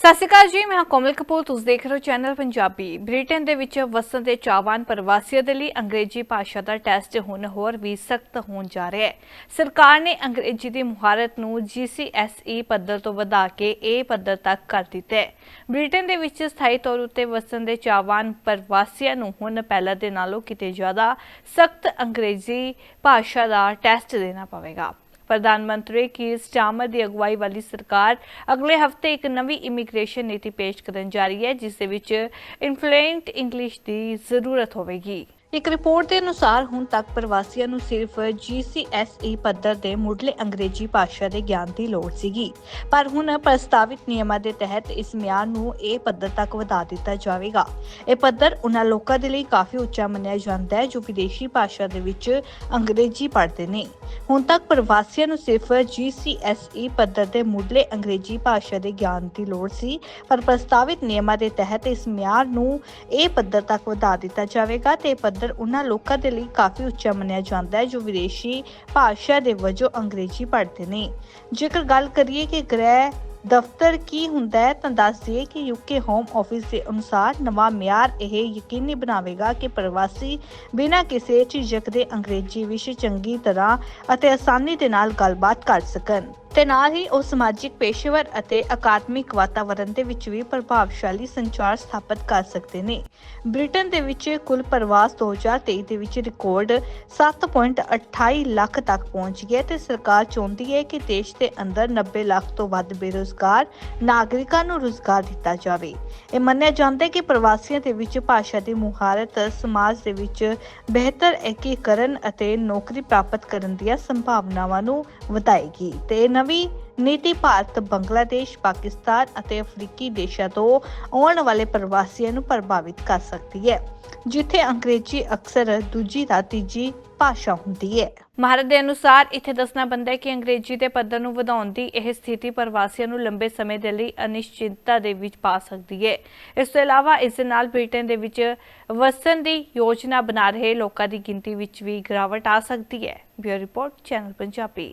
ਸਤਿ ਸ਼੍ਰੀ ਅਕਾਲ ਜੀ, ਮੈਂ ਕੋਮਲ ਕਪੂਰ, ਤੁਸੀਂ ਦੇਖ ਰਹੇ ਹੋ ਚੈਨਲ ਪੰਜਾਬੀ। ਬ੍ਰਿਟੇਨ ਦੇ ਵਿੱਚ ਵਸਣ ਦੇ ਚਾਹਵਾਨ ਪ੍ਰਵਾਸੀਆਂ ਦੇ ਲਈ ਅੰਗਰੇਜ਼ੀ ਭਾਸ਼ਾ ਦਾ ਟੈਸਟ ਹੁਣ ਹੋਰ ਵੀ ਸਖਤ ਹੋਣ ਜਾ ਰਿਹਾ ਹੈ। ਸਰਕਾਰ ਨੇ ਅੰਗਰੇਜ਼ੀ ਦੀ ਮੁਹਾਰਤ ਨੂੰ GCSE ਪੱਧਰ ਤੋਂ ਵਧਾ ਕੇ A ਪੱਧਰ ਤੱਕ ਕਰ ਦਿੱਤਾ ਹੈ। ਬ੍ਰਿਟੇਨ ਦੇ ਵਿੱਚ ਸਥਾਈ ਤੌਰ ਉੱਤੇ ਵਸਣ ਦੇ ਚਾਹਵਾਨ ਪ੍ਰਵਾਸੀਆਂ ਨੂੰ ਹੁਣ ਪਹਿਲਾਂ ਦੇ ਨਾਲੋਂ ਕਿਤੇ ਜ਼ਿਆਦਾ ਸਖਤ ਅੰਗਰੇਜ਼ੀ ਭਾਸ਼ਾ ਦਾ ਟੈਸਟ ਦੇਣਾ ਪਵੇਗਾ। ਪ੍ਰਧਾਨ ਮੰਤਰੀ ਕੀਰ ਸਟਾਰਮਰ ਦੀ ਅਗਵਾਈ ਵਾਲੀ ਸਰਕਾਰ ਅਗਲੇ ਹਫ਼ਤੇ ਇੱਕ ਨਵੀਂ ਇਮੀਗ੍ਰੇਸ਼ਨ ਨੀਤੀ ਪੇਸ਼ ਕਰਨ ਜਾ ਰਹੀ ਹੈ, ਜਿਸ ਦੇ ਵਿੱਚ ਇਨਫਲੂਐਂਟ ਇੰਗਲਿਸ਼ ਦੀ ਜ਼ਰੂਰਤ ਹੋਵੇਗੀ। ਇੱਕ ਰਿਪੋਰਟ ਦੇ ਅਨੁਸਾਰ ਹੁਣ ਤੱਕ ਪ੍ਰਵਾਸੀਆਂ ਨੂੰ ਸਿਰਫ GCSE ਪੱਧਰ ਦੇ ਮੁੱਢਲੇ ਅੰਗਰੇਜ਼ੀ ਭਾਸ਼ਾ ਦੇ ਗਿਆਨ ਦੀ ਲੋੜ ਸੀਗੀ। ਪਰ ਹੁਣ ਪ੍ਰਸਤਾਵਿਤ ਨਿਯਮਾਂ ਦੇ ਤਹਿਤ ਇਸ ਮਿਆਰ ਨੂੰ ਇਹ ਪੱਧਰ ਤੱਕ ਵਧਾ ਦਿੱਤਾ ਜਾਵੇਗਾ। ਇਹ ਪੱਧਰ ਉਹਨਾਂ ਲੋਕਾਂ ਦੇ ਲਈ ਕਾਫੀ ਉੱਚਾ ਮੰਨਿਆ ਜਾਂਦਾ ਹੈ, ਜੋ ਵਿਦੇਸ਼ੀ ਭਾਸ਼ਾ ਦੇ ਵਿੱਚ ਅੰਗਰੇਜ਼ੀ ਪੜ੍ਹਦੇ ਨੇ। ਹੁਣ ਤੱਕ ਪ੍ਰਵਾਸੀਆਂ ਨੂੰ ਸਿਰਫ GCSE ਪੱਧਰ ਦੇ ਮੁੱਢਲੇ ਅੰਗਰੇਜ਼ੀ ਭਾਸ਼ਾ ਦੇ ਗਿਆਨ ਦੀ ਲੋੜ ਸੀ, ਪਰ ਪ੍ਰਸਤਾਵਿਤ ਨਿਯਮਾਂ ਦੇ ਤਹਿਤ ਇਸ ਮਿਆਰ ਨੂੰ ਇਹ ਪੱਧਰ ਤੱਕ ਵਧਾ ਦਿੱਤਾ ਜਾਵੇਗਾ ਤੇ ਇਹ ਪੱਧਰ ਉਹਨਾਂ ਲੋਕਾਂ ਦੇ ਲਈ ਕਾਫੀ ਉੱਚਾ ਮੰਨਿਆ ਜਾਂਦਾ ਹੈ, ਜੋ ਵਿਦੇਸ਼ੀ ਭਾਸ਼ਾ ਦੇ ਵਜੋਂ ਅੰਗਰੇਜ਼ੀ ਪੜ੍ਹਦੇ ਨੇ। ਜੇਕਰ ਗੱਲ ਕਰੀਏ ਕਿ ਗ੍ਰਹਿ ਦਫ਼ਤਰ ਕੀ ਹੁੰਦਾ ਹੈ, ਤਾਂ ਦੱਸ ਦਈਏ ਕਿ ਯੂਕੇ ਹੋਮ ਆਫਿਸ ਦੇ ਅਨੁਸਾਰ ਨਵਾਂ ਮਿਆਰ ਇਹ ਯਕੀਨੀ ਬਣਾਵੇਗਾ ਕਿ ਪ੍ਰਵਾਸੀ ਬਿਨਾਂ ਕਿਸੇ ਝਿਜਕ ਦੇ ਅੰਗਰੇਜ਼ੀ ਵਿੱਚ ਚੰਗੀ ਤਰ੍ਹਾਂ ਅਤੇ ਆਸਾਨੀ ਦੇ ਨਾਲ ਗੱਲਬਾਤ ਕਰ ਸਕਣ। ਤੇ ਨਾਲ ਹੀ ਉਹ ਸਮਾਜਿਕ ਪੇਸ਼ੇਵਰ ਅਤੇ ਅਕਾਦਮਿਕ ਵਾਤਾਵਰਣ ਦੇ ਵਿੱਚ ਵੀ ਪ੍ਰਭਾਵਸ਼ਾਲੀ ਸੰਚਾਰ ਸਥਾਪਿਤ ਕਰ ਸਕਦੇ ਨੇ। ਬ੍ਰਿਟਨ ਦੇ ਵਿੱਚ ਕੁੱਲ ਪ੍ਰਵਾਸ 2023 ਦੇ ਵਿੱਚ ਰਿਕਾਰਡ 7.28 ਲੱਖ ਤੱਕ ਪਹੁੰਚ ਗਿਆ ਤੇ ਸਰਕਾਰ ਚਾਹੁੰਦੀ ਹੈ ਕਿ ਦੇਸ਼ ਦੇ ਅੰਦਰ 90 ਲੱਖ ਤੋਂ ਵੱਧ ਬੇਰੁਜ਼ਗਾਰ ਨਾਗਰਿਕਾਂ ਨੂੰ ਰੁਜ਼ਗਾਰ ਦਿੱਤਾ ਜਾਵੇ। ਇਹ ਮੰਨਿਆ ਜਾਂਦਾ ਹੈ ਕਿ ਪ੍ਰਵਾਸੀਆਂ ਦੇ ਵਿੱਚ ਭਾਸ਼ਾ ਦੀ ਮੁਹਾਰਤ ਸਮਾਜ ਦੇ ਵਿੱਚ ਬਿਹਤਰ ਏਕੀਕਰਨ ਅਤੇ ਨੌਕਰੀ ਪ੍ਰਾਪਤ ਕਰਨ ਦੀਆਂ ਸੰਭਾਵਨਾਵਾਂ ਨੂੰ ਵਧਾਏਗੀ ਤੇ ਇਹ ਨਵੀਂ ਨੀਤੀ ਭਾਰਤ ਬੰਗਲਾਦੇਸ਼, ਪਾਕਿਸਤਾਨ ਅਤੇ ਅਫਰੀਕੀ ਦੇਸ਼ਾਂ ਤੋਂ ਆਉਣ ਵਾਲੇ ਪ੍ਰਵਾਸੀਆਂ ਨੂੰ ਪ੍ਰਭਾਵਿਤ ਕਰ ਸਕਦੀ ਹੈ, ਜਿੱਥੇ ਅੰਗਰੇਜ਼ੀ ਅਕਸਰ ਦੂਜੀ ਜਾਂ ਤੀਜੀ ਭਾਸ਼ਾ ਹੁੰਦੀ ਹੈ। ਮਹਾਰਤ ਦੇ ਅਨੁਸਾਰ, ਇੱਥੇ ਦੱਸਣਾ ਬੰਦਾ ਹੈ ਕਿ ਅੰਗਰੇਜ਼ੀ ਦੇ ਪੱਧਰ ਨੂੰ ਵਧਾਉਣ ਦੀ ਇਹ ਸਥਿਤੀ ਪ੍ਰਵਾਸੀਆਂ ਨੂੰ ਲੰਬੇ ਸਮੇਂ ਦੇ ਲਈ ਅਨਿਸ਼ਚਿਤਤਾ ਦੇ ਵਿੱਚ ਪਾ ਸਕਦੀ ਹੈ। ਇਸ ਤੋਂ ਇਲਾਵਾ, ਇਸ ਦੇ ਨਾਲ ਬ੍ਰਿਟੇਨ ਦੇ ਵਿੱਚ ਵਸਣ ਦੀ ਯੋਜਨਾ ਬਣਾ ਰਹੇ ਲੋਕਾਂ ਦੀ ਗਿਣਤੀ ਵਿੱਚ ਵੀ ਗਿਰਾਵਟ ਆ ਸਕਦੀ ਹੈ। Bureau report, channel Punjabi.